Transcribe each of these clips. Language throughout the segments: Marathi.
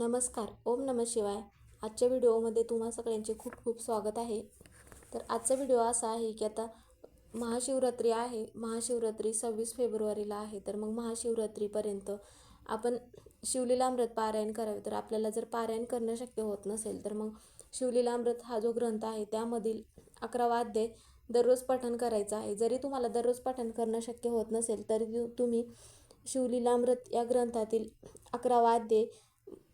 नमस्कार ओम नम शिवाय. आजच्या व्हिडिओमध्ये तुम्हा सगळ्यांचे खूप खूप स्वागत आहे. तर आजचा व्हिडिओ असा आहे की आता महाशिवरात्री आहे. महाशिवरात्री सव्वीस फेब्रुवारीला आहे. तर मग महाशिवरात्रीपर्यंत आपण शिवलीलामृत पारायण करावे. तर आपल्याला जर पारायण करणं शक्य होत नसेल तर मग शिवलीलामृत हा जो ग्रंथ आहे त्यामधील अकरावा अध्याय दररोज पठण करायचा आहे. जरी तुम्हाला दररोज पठण करणं शक्य होत नसेल तरी तुम्ही शिवलीलामृत या ग्रंथातील अकरावा अध्याय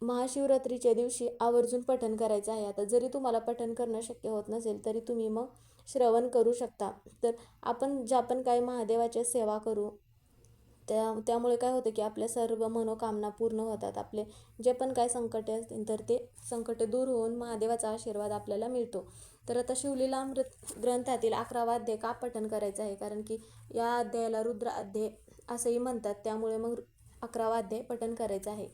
महाशिवरात्रीच्या दिवशी आवर्जून पठण करायचं आहे. आता जरी तुम्हाला पठण करणं शक्य होत नसेल तरी तुम्ही मग श्रवण करू शकता. तर आपण ज्या पण काही महादेवाच्या सेवा करू त्या त्यामुळे काय होतं की आपल्या सर्व मनोकामना पूर्ण होतात. आपले जे पण काय संकटे असतील तर ते संकटे दूर होऊन महादेवाचा आशीर्वाद आपल्याला मिळतो. तर आता शिवलीला अमृत ग्रंथातील अकरावा अध्याय का पठण करायचं आहे? कारण की या अध्यायाला रुद्र अध्याय असंही म्हणतात. त्यामुळे मग अकरावा अध्याय पठण करायचं आहे.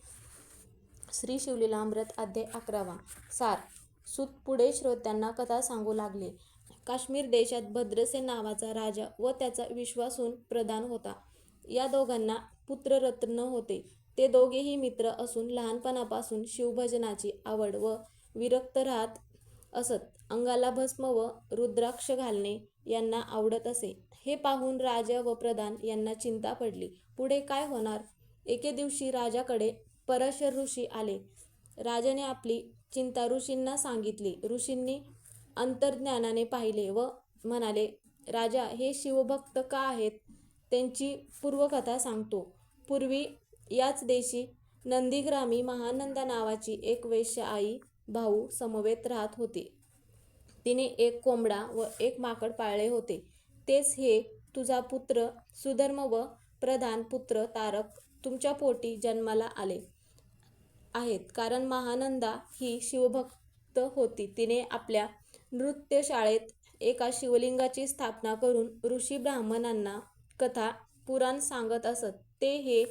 श्री शिवलीलामृत अध्याय अकरावा. सार. सुत पुढे श्रोत्यांना कथा सांगू लागले. काश्मीर देशात भद्रसेन नावाचा राजा व त्याचा विश्वासून प्रधान होता. या दोघांना पुत्ररत्न होते. ते दोघेही मित्र असून लहानपणापासून शिवभजनाची आवड व विरक्त राहत असत. अंगाला भस्म व रुद्राक्ष घालणे यांना आवडत असे. हे पाहून राजा व प्रधान यांना चिंता पडली. पुढे काय होणार? एके दिवशी राजाकडे पराशर ऋषी आले. राजाने आपली चिंता ऋषींना सांगितली. ऋषींनी अंतर्ज्ञानाने पाहिले व म्हणाले राजा हे शिवभक्त का आहेत? त्यांची पूर्वकथा सांगतो. पूर्वी याच देशी नंदीग्रामी महानंदा नावाची एक वैश्य आई भाऊ समवेत राहत होते. तिने एक कोंबडा व एक माकड पाळले होते. तेच हे तुझा पुत्र सुधर्म व प्रधान पुत्र तारक तुमच्या पोटी जन्माला आले आहेत. कारण महानंदा ही शिवभक्त होती. तिने आपल्या नृत्यशाळेत एका शिवलिंगाची स्थापना करून ऋषी ब्राह्मणांना कथा पुराण सांगत असत. ते हे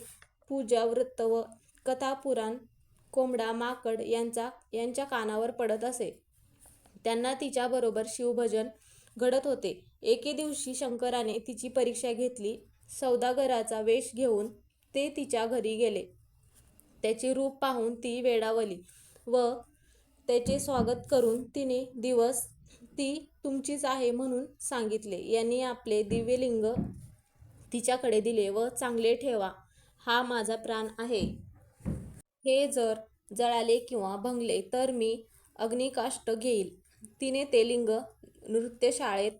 पूजा वृत्त व कथा पुराण कोंबडा माकड यांचा यांच्या कानावर पडत असे. त्यांना तिच्याबरोबर शिवभजन घडत होते. एके दिवशी शंकराने तिची परीक्षा घेतली. सौदागराचा वेश घेऊन ते तिच्या घरी गेले. त्याचे रूप पाहून ती वेडावली व त्याचे स्वागत करून तिने दिवस ती तुमचीच आहे म्हणून सांगितले. यांनी आपले दिव्यलिंग तिच्याकडे दिले व चांगले ठेवा. हा माझा प्राण आहे. हे जर जळाले किंवा भंगले तर मी अग्निकाष्ट घेईल. तिने ते लिंग नृत्यशाळेत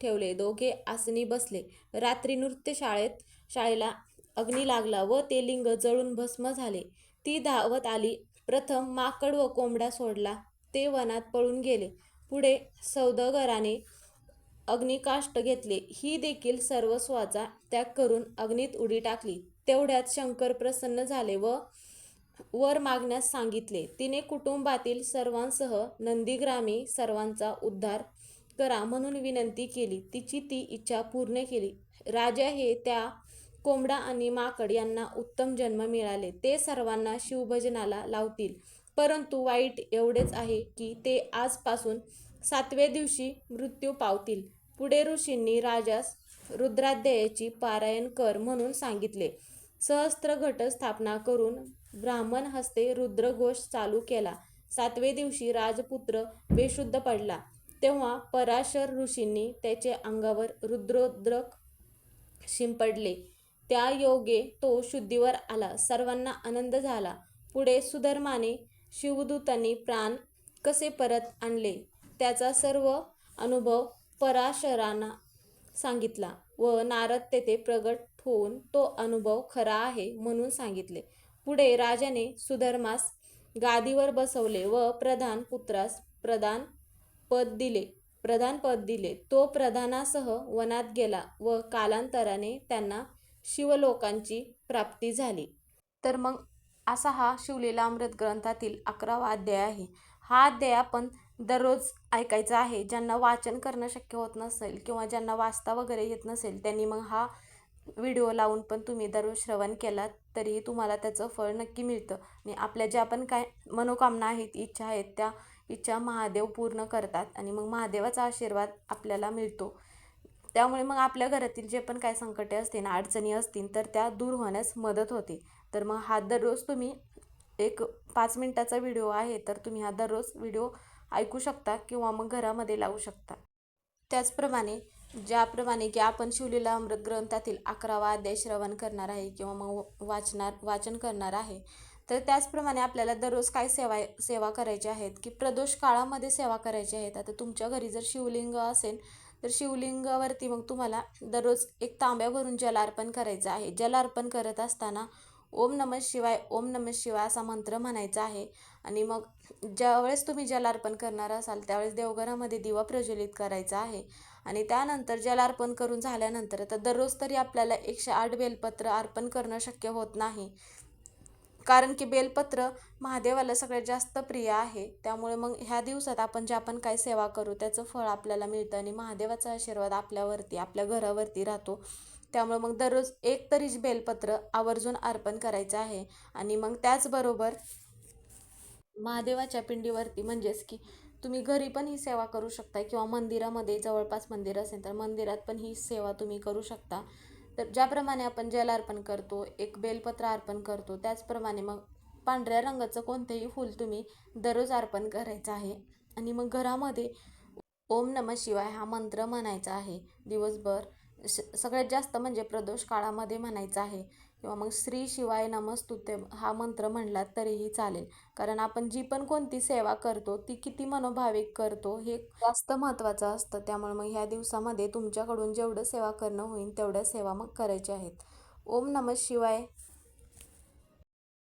ठेवले. दोघे आसनी बसले. रात्री नृत्यशाळेत शाळेला अग्नी लागला व ते लिंग जळून भस्म झाले. ती धावत आली. प्रथम माकड व कोंबडा सोडला. ते वनात पळून गेले. पुढे सौदगराने अग्निकाष्ट घेतले. ही देखील सर्वस्वाचा त्याग करून अग्नीत उडी टाकली. तेवढ्यात शंकर प्रसन्न झाले व वर मागण्यास सांगितले. तिने कुटुंबातील सर्वांसह नंदीग्रामी सर्वांचा उद्धार करा म्हणून विनंती केली. तिची ती इच्छा पूर्ण केली. राजा हे त्या कोंबडा आणि माकड यांना उत्तम जन्म मिळाले. ते सर्वांना शिवभजनाला लावतील. परंतु वाईट एवढेच आहे की ते आजपासून सातव्या दिवशी मृत्यू पावतील. पुढे ऋषींनी राजास रुद्राध्यायाची पारायण कर म्हणून सांगितले. सहस्त्र घट स्थापना करून ब्राह्मण हस्ते रुद्रघोष चालू केला. सातवे दिवशी राजपुत्र बेशुद्ध पडला. तेव्हा पराशर ऋषींनी त्याचे अंगावर रुद्रोद्रक शिंपडले. त्या योगे तो शुद्धीवर आला. सर्वांना आनंद झाला. पुढे सुधर्माने शिवदूतांनी प्राण कसे परत आणले? त्याचा सर्व अनुभव पराशरांना सांगितला व नारद तेथे प्रगट होऊन तो अनुभव खरा आहे म्हणून सांगितले. पुढे राजाने सुधर्मास गादीवर बसवले व प्रधान पुत्रास प्रधान पद दिले. प्रधान पद दिले. तो प्रधानासह वनात गेला व कालांतराने त्यांना शिवलोकांची प्राप्ती झाली. तर मग असा हा शिवलीला अमृत ग्रंथातील अकरावा अध्याय आहे. हा अध्याय आपण दररोज ऐकायचा आहे. ज्यांना वाचन करणं शक्य होत नसेल किंवा ज्यांना वाचता वगैरे येत नसेल त्यांनी मग हा व्हिडिओ लावून पण तुम्ही दररोज श्रवण केलात तरीही तुम्हाला त्याचं फळ नक्की मिळतं. आणि आपल्या ज्या पण काय मनोकामना आहेत इच्छा आहेत त्या इच्छा महादेव पूर्ण करतात आणि मग महादेवाचा आशीर्वाद आपल्याला मिळतो. त्यामुळे मग आपल्या घरातील जे पण काय संकटे असतील अडचणी असतील तर त्या दूर होण्यास मदत होते. तर मग हा दररोज तुम्ही एक पाच मिनटाचा व्हिडिओ आहे तर तुम्ही हा दररोज व्हिडिओ ऐकू शकता किंवा मग घरामध्ये लावू शकता. त्याचप्रमाणे ज्याप्रमाणे की आपण शिवलीला अमृत ग्रंथातील अकरावा अध्याय श्रवण करणार आहे किंवा मग वाचणार वाचन करणार आहे तर त्याचप्रमाणे आपल्याला दररोज काय सेवा सेवा करायची आहेत की प्रदोष काळामध्ये सेवा करायची आहेत. आता तुमच्या घरी जर शिवलिंग असेल तर शिवलिंगावरती मग तुम्हाला दररोज एक तांब्या भरून जल अर्पण करायचं आहे. जल अर्पण करत असताना ओम नमः शिवाय ओम नमः शिवाय असा मंत्र म्हणायचा आहे. आणि मग ज्यावेळेस तुम्ही जलार्पण करणार असाल त्यावेळेस देवघरामध्ये दिवा प्रज्वलित करायचा आहे. आणि त्यानंतर जलार्पण करून झाल्यानंतर तर दररोज तरी आपल्याला एकशे आठ बेलपत्र अर्पण करणं शक्य होत नाही. कारण की बेलपत्र महादेवाला सगळ्यात जास्त प्रिय आहे. त्यामुळे मग ह्या दिवसात आपण जे आपण काय सेवा करू त्याचं फळ आपल्याला मिळतं आणि महादेवाचा आशीर्वाद आपल्यावरती आपल्या घरावरती राहतो. त्यामुळे मग दररोज एक तरी बेलपत्र आवर्जून अर्पण करायचं आहे. आणि मग त्याचबरोबर महादेवाच्या पिंडीवरती म्हणजेच की तुम्ही घरी पण ही सेवा करू शकता किंवा मंदिरामध्ये जवळपास मंदिर असेल तर मंदिरात पण ही सेवा तुम्ही करू शकता. तर ज्याप्रमाणे आपण जल अर्पण करतो एक बेलपत्र अर्पण करतो त्याचप्रमाणे मग पांढऱ्या रंगाचं कोणतेही फूल तुम्ही दररोज अर्पण करायचं आहे. आणि मग घरामध्ये ओम नम शिवाय हा मंत्र म्हणायचा आहे. दिवसभर स सगळ्यात जास्त म्हणजे प्रदोष काळामध्ये म्हणायचं आहे. किंवा मग श्री शिवाय नमस्तुते हा मंत्र म्हणलात तरीही चालेल. कारण आपण जी पण कोणती सेवा करतो ती किती मनोभाविक करतो हे जास्त महत्त्वाचं असतं. त्यामुळे मग ह्या दिवसामध्ये तुमच्याकडून जेवढं सेवा करणं होईल तेवढ्या सेवा मग करायच्या आहेत. ओम नम शिवाय.